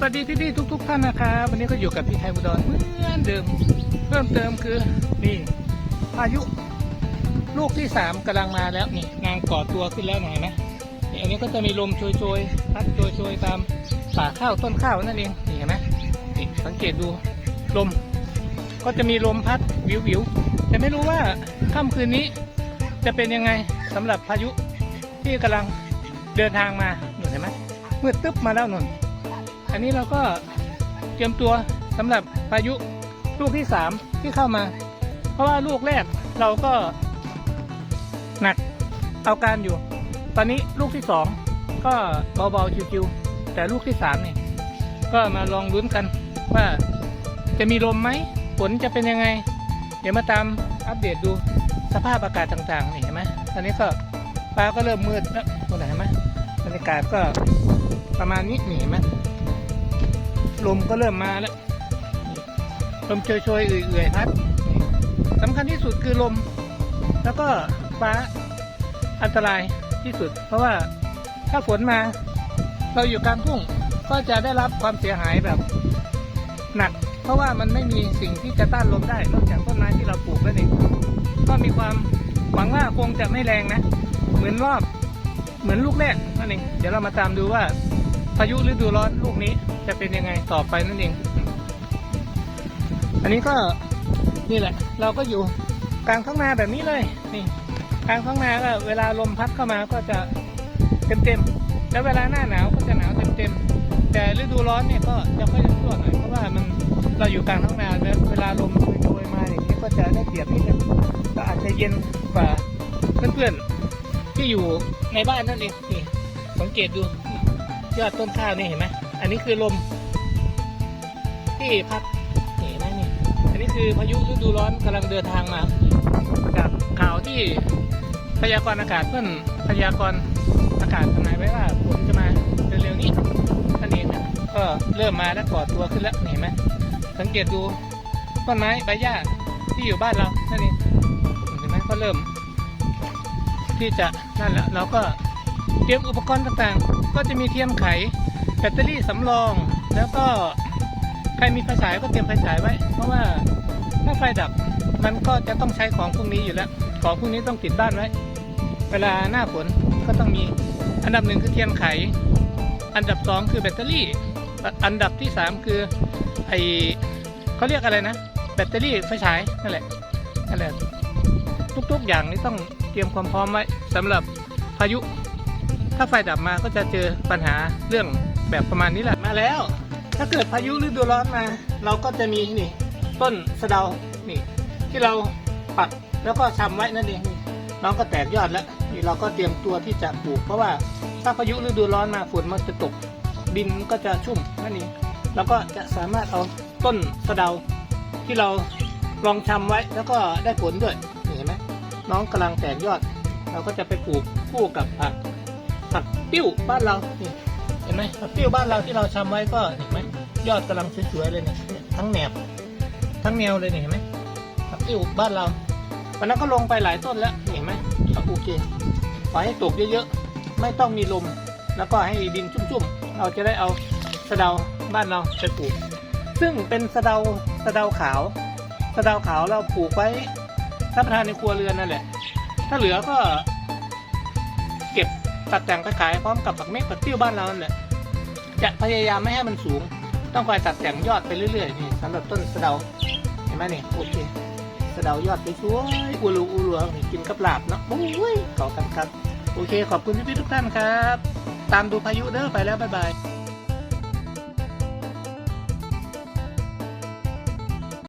สวัสดีพี่พี่ๆทุก ๆ ท่านนะครับวันนี้ก็อยู่กับพี่ไทยบุดรเหมือนเดิมเพิ่มเติมคือนี่พายุลูกที่สามกำลังมาแล้วนี่งานก่อตัวขึ้นแล้วเห็นไหมนี่อันนี้ก็จะมีลมโชยๆพัดโชยๆตามป่าข้าวต้นข้าวนั่นเองนี่เห็นไหมนี่สังเกตดูลม ก็จะมีลมพัดวิวๆแต่ไม่รู้ว่าค่ำคืนนี้จะเป็นยังไงสำหรับพายุที่กำลังเดินทางมาเห็นไหมมืดตึ๊บมาแล้วหนน อันนี้เราก็เตรียมตัวสำหรับพายุลูกที่สามที่เข้ามา เพราะว่าลูกแรกเราก็หนักเอาการอยู่ ตอนนี้ลูกที่สองก็เบาๆชิวๆแต่ลูกที่สามเนี่ยก็มาลองลุ้นกันว่าจะมีลมไหมฝนจะเป็นยังไง เดี๋ยวมาตามอัปเดตดูสภาพอากาศต่างๆนี่เห็นไหมตอนนี้ก็ฟ้าก็เริ่มมืดแล้วตรงไหนเห็นไหมบรรยากาศก็ประมาณนี้นี่เห็นไหม ลมก็เริ่มมาแล้วลมโชยๆเอื่อยๆพัดสำคัญที่สุดคือลม แล้วก็ฟ้าอันตรายที่สุด เพราะว่าถ้าฝนมา เราอยู่กลางทุ่งก็จะได้รับความเสียหายแบบหนัก เพราะว่ามันไม่มีสิ่งที่จะต้านลมได้นอกจากต้นไม้ที่เราปลูกนั่นเองก็มีความหวังว่าคงจะไม่แรงนะ เหมือนรอบเหมือนลูกแรกนั่นเองเดี๋ยวเรามาตามดูว่า พายุฤดูร้อนลูกนี้จะเป็นยังไงต่อไปนั่นเอง อันนี้ก็นี่แหละ เราก็อยู่กลางท้องนาแบบนี้เลยนี่กลางท้องนาก็เวลาลมพัดเข้ามาก็จะเต็มๆแล้วเวลาหน้าหนาวก็จะหนาวเต็มๆแต่ฤดูร้อนเนี่ยก็จะค่อยรั่วหน่อยเพราะว่ามันเราอยู่กลางท้องนาแล้วเวลาลมโชยมาอย่างนี้ก็จะได้เปรียบนิดนึงก็อาจจะเย็นกว่าเพื่อนๆที่อยู่ในบ้านนั่นเองนี่สังเกตดู ยอดต้นข้าวนี่เห็นไหมอันนี้คือลมที่พัดนี่เห็นไหมนี่ อันนี้คือพายุฤดูร้อนกำลังเดินทางมาจากข่าวที่พยากรณ์อากาศเพื่อนพยากรณ์อากาศทำนายไว้ว่าฝนจะมาเร็วๆนี้นั่นเองนะก็เริ่มมาแล้วก่อตัวขึ้นแล้วเห็นไหมสังเกตดูต้นไม้ใบหญ้าที่อยู่บ้านเรานั่นเองเห็นไหมก็เริ่ม ที่จะนั่นแล้วเราก็ เตรียมอุปกรณ์ต่างๆ ก็จะมีเทียมไข แบตเตอรี่สำรอง แล้วก็ใครมีไฟฉายก็เตรียมไฟฉายไว้ เพราะว่าถ้าไฟดับมันก็จะต้องใช้ของพวกนี้อยู่แล้ว ของพวกนี้ต้องติดบ้านไว้ เวลาหน้าฝนก็ต้องมี อันดับหนึ่งคือเทียมไข อันดับสองคือแบตเตอรี่ อันดับที่สามคือไอเขาเรียกอะไรนะ แบตเตอรี่ไฟฉายนั่นแหละ นั่นแหละ ทุกๆอย่างนี้ต้องเตรียมความพร้อมไว้สำหรับพายุ ถ้าไฟดับมาก็จะเจอปัญหาเรื่องแบบประมาณนี้แหละมาแล้ว ถ้าเกิดพายุฤดูร้อนมา เราก็จะมีนี่ต้นสะเดานี่ที่เราปักแล้วก็ชำไว้นั่นเองน้องก็แตกยอดแล้วนี่เราก็เตรียมตัวที่จะปลูก เพราะว่าถ้าพายุฤดูร้อนมาฝนมันจะตกดินก็จะชุ่มนั่นเองเราก็จะสามารถเอาต้นสะเดาที่เราลองชำไว้แล้วก็ได้ผลด้วยนี่เห็นไหมน้องกำลังแตกยอด เราก็จะไปปลูกคู่กับผัก ผักติ้วบ้านเรานี่เห็นไหมผักติ้วบ้านเราที่เราชำไว้ก็เห็นไหมยอดกำลังสวยๆเลยเนี่ยทั้งแหนบทั้งแนวเลยเนี่ยเห็นไหมผักติ้วบ้านเราวันนั้นก็ลงไปหลายต้นแล้วเห็นไหมโอเคปล่อยให้ตกเยอะๆไม่ต้องมีลม แล้วก็ให้ดินชุ่มๆเราจะได้เอาสะเดาบ้านเราไปปลูก ซึ่งเป็นสะเดาสะเดาขาวสะเดาขาวเราปลูกไว้รับประทานในครัวเรือนนั่นแหละ ถ้าเหลือก็ เก็บ ตัดแต่งไปขายพร้อมกับผักเม็ดผักติ้วบ้านเรานั่นแหละจะพยายามไม่ให้มันสูง ต้องคอยตัดแต่งยอดไปเรื่อยๆนี่สำหรับต้นสะเดาเห็นไหมนี่โอเคสะเดายอดไปสวยอูรูอูรัวนี่กินกับลาบเนาะโอ้ยเก่ากันครับ โอเค ขอบคุณพี่ๆทุกท่านครับ ตามดูพายุเด้อไปแล้วบ๊ายบาย